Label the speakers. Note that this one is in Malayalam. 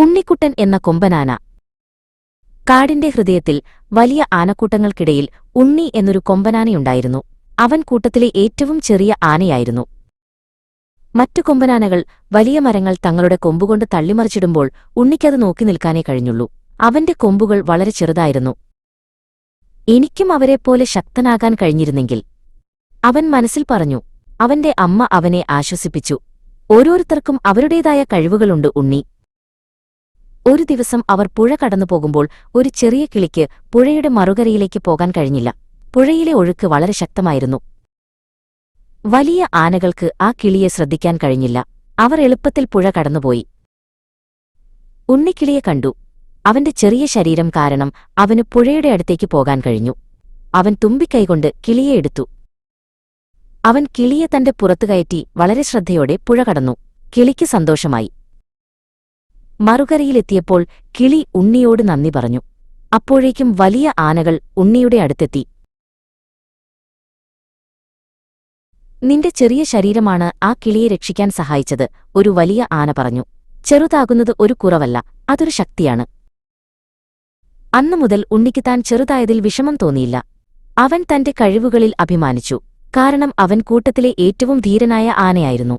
Speaker 1: ഉണ്ണിക്കുട്ടൻ എന്ന കൊമ്പനാന. കാടിന്റെ ഹൃദയത്തിൽ വലിയ ആനക്കൂട്ടങ്ങൾക്കിടയിൽ ഉണ്ണി എന്നൊരു കൊമ്പനാനയുണ്ടായിരുന്നു. അവൻ കൂട്ടത്തിലെ ഏറ്റവും ചെറിയ ആനയായിരുന്നു. മറ്റു കൊമ്പനാനകൾ വലിയ മരങ്ങൾ തങ്ങളുടെ കൊമ്പുകൊണ്ട് തള്ളിമറിച്ചിടുമ്പോൾ ഉണ്ണിക്കത് നോക്കി നിൽക്കാനേ കഴിഞ്ഞുള്ളൂ. അവന്റെ കൊമ്പുകൾ വളരെ ചെറുതായിരുന്നു. എനിക്കും അവരെപ്പോലെ ശക്തനാകാൻ കഴിഞ്ഞിരുന്നെങ്കിൽ. അവൻ മനസ്സിൽ പറഞ്ഞു അവന്റെ അമ്മ അവനെ ആശ്വസിപ്പിച്ചു. ഓരോരുത്തർക്കും അവരുടേതായ കഴിവുകളുണ്ട് ഉണ്ണി. ഒരു ദിവസം അവർ പുഴ കടന്നു പോകുമ്പോൾ ഒരു ചെറിയ കിളിക്ക് പുഴയുടെ മറുകരയിലേക്ക് പോകാൻ കഴിഞ്ഞില്ല. പുഴയിലെ ഒഴുക്ക് വളരെ ശക്തമായിരുന്നു. വലിയ ആനകൾക്ക് ആ കിളിയെ ശ്രദ്ധിക്കാൻ കഴിഞ്ഞില്ല. അവർ എളുപ്പത്തിൽ പുഴ കടന്നുപോയി. ഉണ്ണിക്കിളിയെ കണ്ടു. അവന്റെ ചെറിയ ശരീരം കാരണം അവന് പുഴയുടെ അടുത്തേക്ക് പോകാൻ കഴിഞ്ഞു. അവൻ തുമ്പിക്കൈകൊണ്ട് കിളിയെ എടുത്തു. അവൻ കിളിയെ തന്റെ പുറത്തു കയറ്റി വളരെ ശ്രദ്ധയോടെ പുഴ കടന്നു. കിളിക്ക് സന്തോഷമായി. മറുകരയിലെത്തിയപ്പോൾ കിളി ഉണ്ണിയോട് നന്ദി പറഞ്ഞു. അപ്പോഴേക്കും വലിയ ആനകൾ ഉണ്ണിയുടെ അടുത്തെത്തി. നിന്റെ ചെറിയ ശരീരമാണ് ആ കിളിയെ രക്ഷിക്കാൻ സഹായിച്ചത് ഒരു വലിയ ആന പറഞ്ഞു. ചെറുതാകുന്നത് ഒരു കുറവല്ല അതൊരു ശക്തിയാണ്. അന്നു മുതൽ ഉണ്ണിക്ക് താൻ ചെറുതായതിൽ വിഷമം തോന്നിയില്ല. അവൻ തന്റെ കഴിവുകളിൽ അഭിമാനിച്ചു. കാരണം അവൻ കൂട്ടത്തിലെ ഏറ്റവും ധീരനായ ആനയായിരുന്നു.